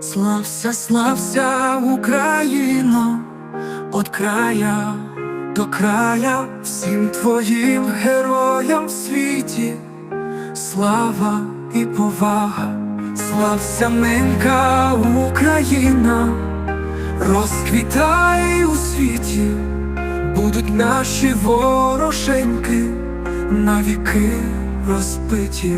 Слався, слався, Україно, от края до края, всім твоїм героям в світі, слава і повага, слався ненька Україна, розквітай у світі, будуть наші вороженьки навіки розбиті.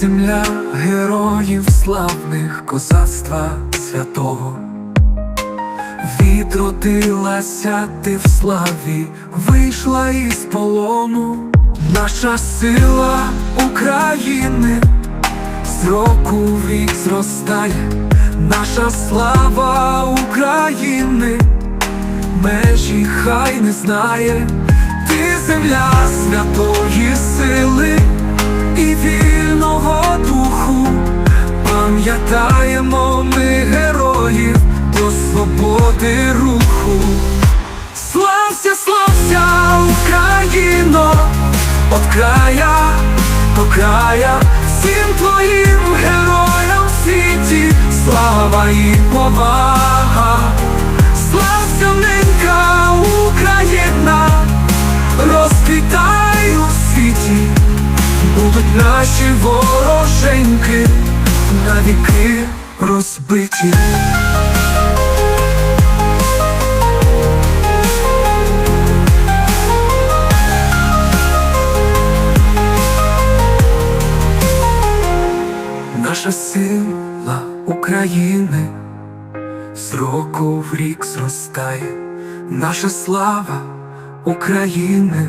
Земля героїв славних козацтва святого. Відродилася ти в славі, вийшла із полону, наша сила України. З року в рік зростає, наша слава України, межі хай не знає, ти земля святої сили і вільного духу, пам'ятаємо ми героїв до свободи руху. Слався, слався, Україно, от края до края, всім твоїм героям в світі, слава і повага, слався ненька наші вороженьки навіки розбиті. Наша сила України з року в рік зростає, наша слава України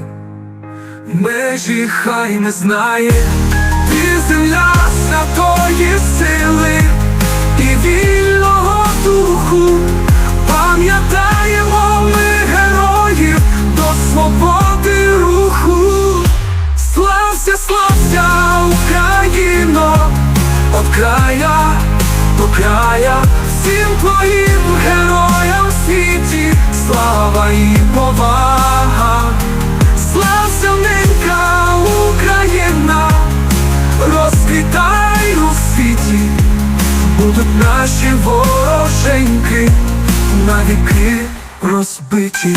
межі хай не знає, ти на святої сили будуть наші вороженьки навіки розбиті.